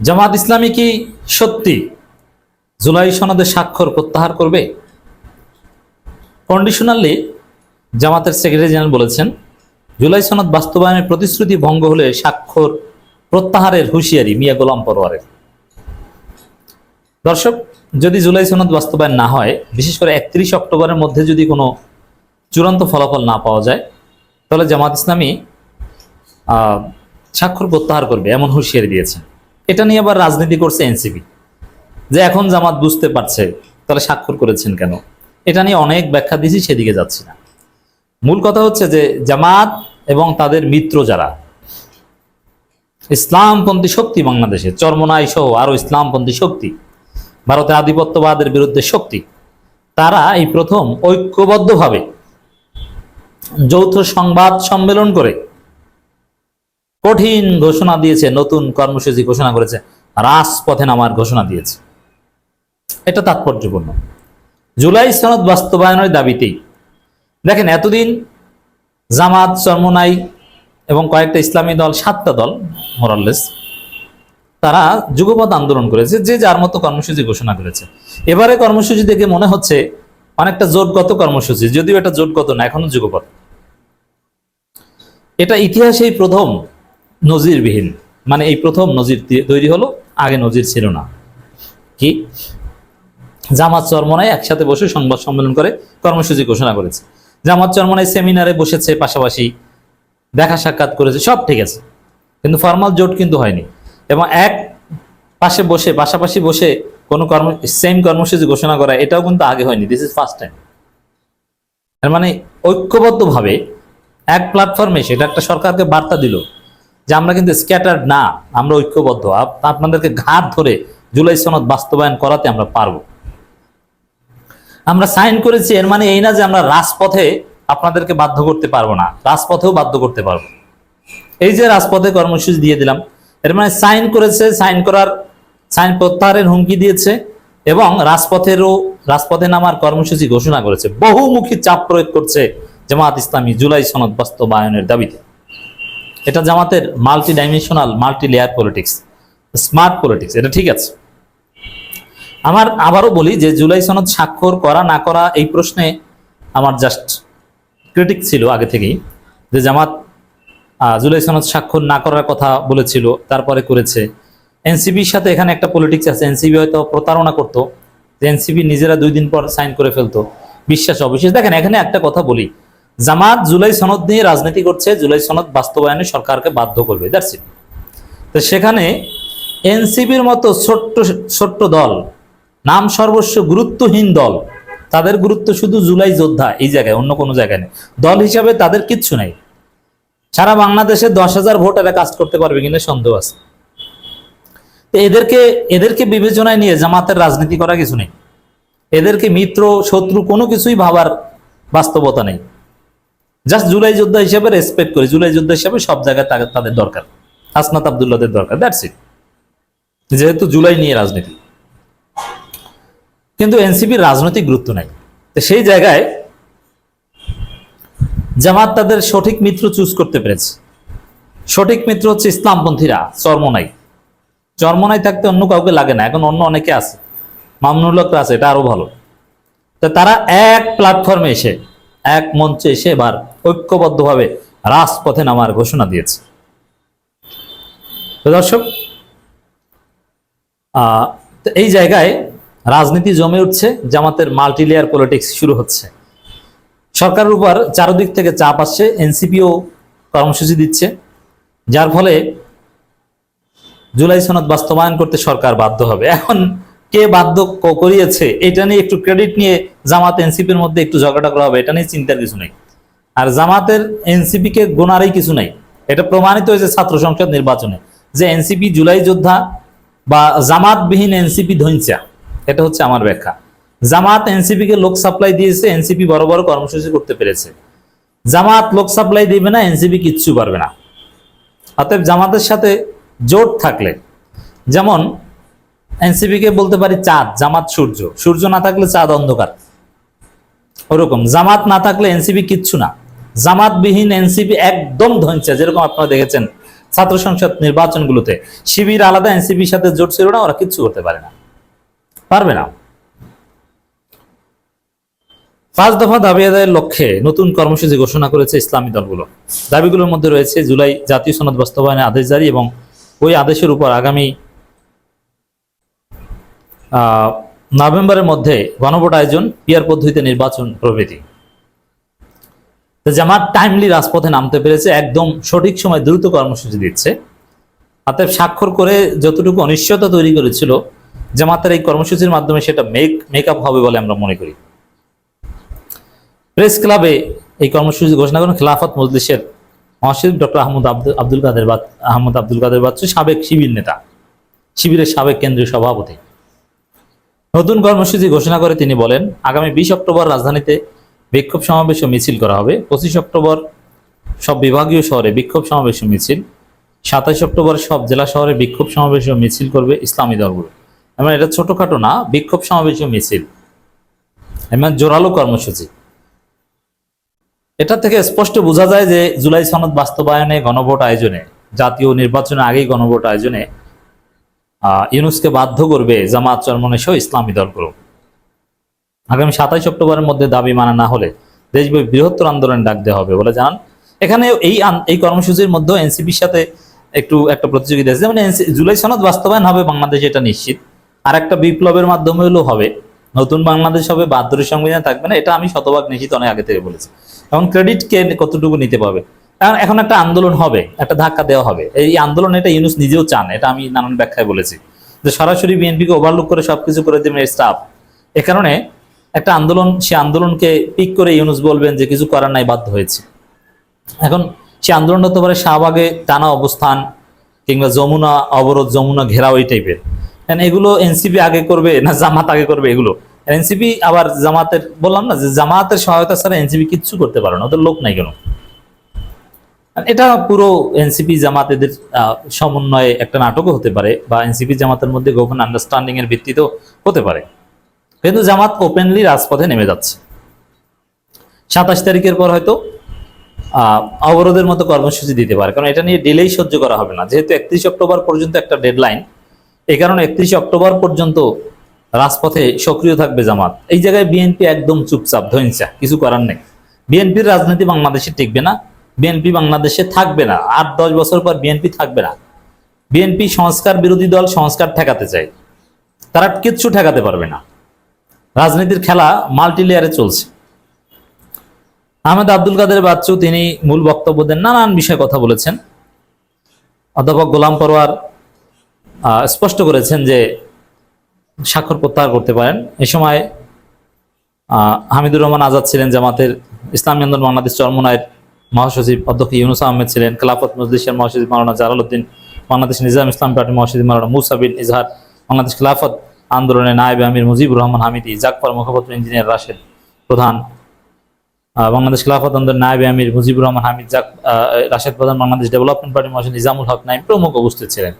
জামাত ইসলামী কি সত্যি জুলাই সনদে স্বাক্ষর প্রত্যাহার করবে? কন্ডিশনালি জামাতের সেক্রেটারি জেনারেল বলেছেন, জুলাই সনদ বাস্তবায়নের প্রতিশ্রুতি ভঙ্গ হলে স্বাক্ষর প্রত্যাহারের হুঁশিয়ারি মিয়া গোলাম পরোয়ারের। দর্শক, যদি জুলাই সনদ বাস্তবায়ন না হয়, বিশেষ করে একত্রিশ অক্টোবরের মধ্যে যদি কোনো চূড়ান্ত ফলাফল না পাওয়া যায়, তাহলে জামাত ইসলামী স্বাক্ষর প্রত্যাহার করবে, এমন হুঁশিয়ারি দিয়েছেন। এটা নিয়ে আবার রাজনীতি করছে এনসিপি। যে এখন জামাত বুঝতে পারছে তাহলে স্বাক্ষর করেছেন কেন? এটা নিয়ে অনেক ব্যাখ্যা দিয়েছি, সেদিকে যাচ্ছি না। মূল কথা হচ্ছে যে, জামাত এবং তাদের মিত্র যারা, ইসলামপন্থী শক্তি বাংলাদেশে, চরমনাই সহ আরও ইসলামপন্থী শক্তি, ভারতের আধিপত্যবাদের বিরুদ্ধে শক্তি, তারা এই প্রথম ঐক্যবদ্ধভাবে যৌথ সংবাদ সম্মেলন করে কঠিন ঘোষণা দিয়েছে, নতুন কর্মসূচি ঘোষণা করেছে, রাজপথে নামার ঘোষণা দিয়েছে। এটা তাৎপর্যপূর্ণ। জুলাই সনদ বাস্তবায়নের দাবিতেই। দেখেন, এতদিন জামাত, চরমনাই এবং কয়েকটা ইসলামী দল, সাতটা দল মোরাল্লেস তারা যুগপৎ আন্দোলন করেছে, যে যার মতো কর্মসূচি ঘোষণা করেছে। এবারে কর্মসূচি দেখে মনে হচ্ছে অনেকটা জোটগত কর্মসূচি, যদিও এটা জোটগত না, এখনও যুগপৎ। এটা ইতিহাসেই প্রথম নজিরবিহীন। মানে এই প্রথম নজির তৈরি হলো, আগে নজির ছিল না। কি? জামাত চরমনায় একসাথে বসে সংবাদ সম্মেলন করে, কর্মসূচি ঘোষণা করেছে। জামাত চরমনায় সেমিনারে বসেছে, পাশাপাশি দেখা সাক্ষাৎ করেছে, সব ঠিক আছে। কিন্তু ফর্মাল জোট কিন্তু হয়নি। এবং এক পাশে বসে, পাশাপাশি বসে কোনো কর্ম সেম কর্মসূচি ঘোষণা করা, এটাও কিন্তু আগে হয়নি। দিস ইজ ফার্স্ট টাইম মানে ঐক্যবদ্ধভাবে এক প্ল্যাটফর্মে সেটা একটা সরকারকে বার্তা দিল যে আমরা কিন্তু স্ক্যাটার্ড না, আমরা ঐক্যবদ্ধ। আপ- আপনাদেরকে ঘাট ধরে জুলাই সনদ বাস্তবায়ন করাতে আমরা পারব। আমরা সাইন করেছি, এর মানে এই না যে আমরা রাজপথে আপনাদেরকে বাধ্য করতে পারব না, রাজপথেও বাধ্য করতে পারব। এই যে রাজপথে কর্মসূচি দিয়ে দিলাম, এর মানে সাইন করেছে সাইন করার সাইন প্রত্যাহারের হুমকি দিয়েছে এবং রাজপথেরও, রাজপথে নামার কর্মসূচি ঘোষণা করেছে। বহুমুখী চাপ প্রয়োগ করছে জামাত ইসলামী জুলাই সনদ বাস্তবায়নের দাবিতে। এটা জামাতের multi dimensional multi layer politics smart politics এটা ঠিক আছে। আমার আবারও বলি যে জুলাই সনদ স্বাক্ষর করা না করা এই প্রশ্নে আমার জাস্ট ক্রিটিক ছিল আগে থেকেই, যে জামাত জুলাই সনদ স্বাক্ষর না করার কথা বলেছিল, তারপরে করেছে। এনসিবির সাথে এখানে একটা পলিটিক্স আছে, এনসিবি হয়তো প্রতারণা করতো, যে এনসিবি নিজেরা দুই দিন পর সাইন করে ফেলতো। বিশ্বাস অবিশ্বাস দেখেন, এখানে একটা কথা বলি জামাত জুলাই সনদ নিয়ে রাজনীতি করছে, জুলাই সনদ বাস্তবায়নে সরকারকে বাধ্য করবে তো সেখানে এনসিবির মতো ছোট্ট ছোট্ট দল, নাম সর্বস্ব গুরুত্বহীন দল, তাদের গুরুত্ব শুধু জুলাই যোদ্ধা, এই জায়গায়, অন্য কোনো জায়গায় নেই। দল হিসাবে তাদের কিচ্ছু নেই। সারা বাংলাদেশে দশ হাজার ভোটারে কাজ করতে পারবে কিনা সন্দেহ আছে। এদেরকে এদেরকে বিবেচনায় নিয়ে জামাতের রাজনীতি করা কিছু নেই। এদেরকে মিত্র, শত্রু কোনো কিছুই ভাবার বাস্তবতা নেই। জাস্ট জুলাই যোদ্ধা হিসেবে রেসপেক্ট করি। জুলাই যোদ্ধা হিসেবে সব জায়গায় তাদের- দরকার। হাসনাত আবদুল্লাদের দরকার। দ্যাটস ইট যেহেতু জুলাই নিয়ে রাজনীতি। কিন্তু এনসিপির রাজনৈতিক গুরুত্ব নাই। তো সেই জায়গায় জামাত তাদের সঠিক মিত্র চুজ করতে পেরেছে। সঠিক মিত্র হচ্ছে ইসলামপন্থীরা, চর্মনাই। চর্মনাই থাকতে অন্য কাউকে লাগে না। এখন অন্য অনেকে আছে। মামনুল্লাহ আছে, এটা আরও ভালো। তো তারা এক প্ল্যাটফর্মে এসে এক মঞ্চে এসে এবার ঐক্যবদ্ধভাবে রাজপথে নামার ঘোষণা দিয়েছে। দর্শক এই জায়গায় রাজনীতি জমে উঠছে, জামাতের মাল্টি লেয়ার পলিটিক্স শুরু হচ্ছে। সরকারের উপর চারদিক থেকে চাপ আসছে, এনসিপিও কর্মসূচি দিচ্ছে, যার ফলে জুলাই সনদ বাস্তবায়ন করতে সরকার বাধ্য হবে। এখন কে বাধ্য করিয়েছে, এটা নিয়ে একটু ক্রেডিট নিয়ে জামাত এনসিপির মধ্যে একটু ঝগড়া করা হবে, এটা নিয়ে চিন্তার কিছু নেই। আর জামাতের এনসিপি কে গোনারই কিছু নেই। এটা প্রমাণিত হয়েছে ছাত্র সংসদ নির্বাচনে যে এনসিপি জুলাই যোদ্ধা বা জামাতবিহীন এনসিপি ধৈঞ্চা এটা হচ্ছে আমার ব্যাখ্যা। জামাত এনসিপি কে লোক সাপ্লাই দিয়েছে এনসিপি বড় বড় কর্মসূচি করতে পেরেছে। জামাত লোক সাপ্লাই দিবে না এনসিপি কিচ্ছু পারবে না। অতএব জামাতের সাথে জোট থাকলে, যেমন এনসিপি কে বলতে পারি চাঁদ, জামাত সূর্য। সূর্য না থাকলে চাঁদ অন্ধকার। ওরকম, জামাত না থাকলে এনসিপি কিচ্ছু না। জামাতবিহীন এনসিপি একদম ধনছে যেরকম আপনারা দেখেছেন ছাত্র সংসদ নির্বাচনগুলোতে। শিবির আলাদা, এনসিপির সাথে জোট ছিল না, ওরা কিচ্ছু করতে পারে না। পারবে না। পাঁচ দফা দাবি আদায়ের লক্ষ্যে নতুন কর্মসূচি ঘোষণা করেছে ইসলামী দলগুলো। দাবিগুলোর মধ্যে রয়েছে জুলাই জাতীয় সনদ বাস্তবায়নের আদেশ জারি এবং ওই আদেশের উপর আগামী নভেম্বরের মধ্যে গণভোট আয়োজন, পিয়ার পদ্ধতিতে নির্বাচন প্রভৃতি। জামাত টাইমলি রাজপথে নামতে পেরেছে, একদম সঠিক সময় দ্রুত কর্মসূচি দিচ্ছে। অতএব স্বাক্ষর করে যতটুকু অনিশ্চয়তা তৈরি করেছিল, জামাতের এই কর্মসূচির মাধ্যমে সেটা মেক মেকআপ হবে বলে আমরা মনে করি। প্রেস ক্লাবে এই কর্মসূচি ঘোষণা করেন খেলাফত মজলিসের মহাসচিব ডক্টর আহমদ আব্দুল কাদের আহমদ আব্দুল কাদের বাচ্চু, সাবেক শিবির নেতা, শিবিরের সাবেক কেন্দ্রীয় সভাপতি। নতুন কর্মসূচি ঘোষণা করে তিনি বলেন, আগামী বিশ অক্টোবর রাজধানীতে বিক্ষোভ সমাবেশ ও মিছিল করা হবে। পঁচিশ অক্টোবর সব বিভাগীয় শহরে বিক্ষোভ সমাবেশ ও মিছিল। সাতাশ অক্টোবর সব জেলা শহরে বিক্ষোভ সমাবেশ ও মিছিল করবে ইসলামী দলগুলো। এমন এটা ছোটখাটো না, বিক্ষোভ সমাবেশ ও মিছিল। এমন জোরালো কর্মসূচি। এটা থেকে স্পষ্ট বোঝা যায় যে জুলাই সনদ বাস্তবায়নে গণভোট আয়োজনে, জাতীয় নির্বাচনের আগেই গণভোট আয়োজনে ইউনুসকে বাধ্য করবে জামাত চরমনে সহ ইসলামী দলগুলো। আগামী সাতাইশ অক্টোবরের মধ্যে দাবি মানা না হলে দেশব্যাপী বৃহত্তর আন্দোলন ডাক দেওয়া হবে বলে জানান। এখানে এই এই কর্মসূচির মধ্যে এনসিপির সাথে একটু, একটা প্রতিযোগিতা আছে। যেমন জুলাই সনদ বাস্তবায়ন হবে, বাংলাদেশ এটা নিশ্চিত। আর একটা বিপ্লবের মাধ্যমে হলেও হবে। নতুন বাংলাদেশ হবে বাহাত্তর সংবিধান থাকবে না, এটা আমি শতভাগ নিশ্চিত অনেক আগে থেকে বলেছি। এবং ক্রেডিট কে কতটুকু নিতে পারবে? এখন একটা আন্দোলন হবে, একটা ধাক্কা দেওয়া হবে। এই আন্দোলন এটা ইউনুস নিজেও চান, এটা আমি নানান ব্যাখ্যায় বলেছি। যে সরাসরি বিএনপিকে ওভারলুক করে সবকিছু করে দেবেন স্টাফ এ কারণে একটা আন্দোলন, সে আন্দোলনকে পিক করে ইউনুস বলবেন যে কিছু করার নাই, বাধ্য হয়েছে। এখন সে আন্দোলন হতে পারে শাহবাগে টানা অবস্থান কিংবা যমুনা অবরোধ, যমুনা ঘেরাও এই টাইপের কারণ এগুলো এনসিপি আগে করবে না জামাত আগে করবে এগুলো। এনসিপি আবার জামাতের, বললাম না যে জামাতের সহায়তা ছাড়া এনসিপি কিচ্ছু করতে পারে না, ওদের লোক নাই কেন? এটা পুরো এনসিপি জামাত এদের সমন্বয়ে একটা নাটকও হতে পারে বা এনসিপি জামাতের মধ্যে গোপন আন্ডারস্ট্যান্ডিং এর ভিত্তিতেও হতে পারে। কিন্তু জামাত ওপেনলি রাজপথে নেমে যাচ্ছে। সাতাশ তারিখের পর হয়তো অবরোধের মতো কর্মসূচি দিতে পারে। কারণ এটা নিয়ে ডিলেই সহ্য করা হবে না। যেহেতু একত্রিশ অক্টোবর পর্যন্ত একটা ডেডলাইন এই কারণে একত্রিশ অক্টোবর পর্যন্ত রাজপথে সক্রিয় থাকবে জামাত। এই জায়গায় বিএনপি একদম চুপচাপ ধৈঞ্চা কিছু করার নেই। বিএনপির রাজনীতি বাংলাদেশে টিকবে না। বিএনপি বাংলাদেশে থাকবে না। আট, দশ বছর পর বিএনপি থাকবে না। বিএনপি সংস্কার বিরোধী দল সংস্কার ঠেকাতে চায় তারা কিচ্ছু ঠেকাতে পারবে না। রাজনীতির খেলা মাল্টি লেয়ারে চলছে। আহমেদ আব্দুল কাদের বাচ্চু, তিনি মূল বক্তব্য দেন, নানান বিষয়ে কথা বলেছেন। অধ্যাপক গোলাম পরোয়ার স্পষ্ট করেছেন যে স্বাক্ষর প্রত্যাহার করতে পারেন। এ সময় হামিদুর রহমান আজাদ ছিলেন জামাতের ইসলামী আন্দোলন বাংলাদেশ চরমনায়ের মহাসচিব অধ্যক্ষ ইউনুস আহমেদ ছিলেন, খেলাফত মজলিসের মহাসচিব মাওলানা জালালউদ্দিন, বাংলাদেশ নিজাম ইসলাম পার্টি মহাসচিব মাওলানা মুসা বিন ইজহার, বাংলাদেশ খেলাফত আন্দোলনের নায়েব আমির মুজিবুর রহমান হামিদি জাকফর মুখপাত্র ইঞ্জিনিয়ার রাশেদ প্রধান। বাংলাদেশ খেলাফত আন্দোলনের নায়েব আমির মুজিবুর রহমান হামিদ, জাক রাশেদ প্রধান, বাংলাদেশ ডেভেলপমেন্ট পার্টি মহাসচিব নিজামুল হক নাইম প্রমুখ উপস্থিত ছিলেন।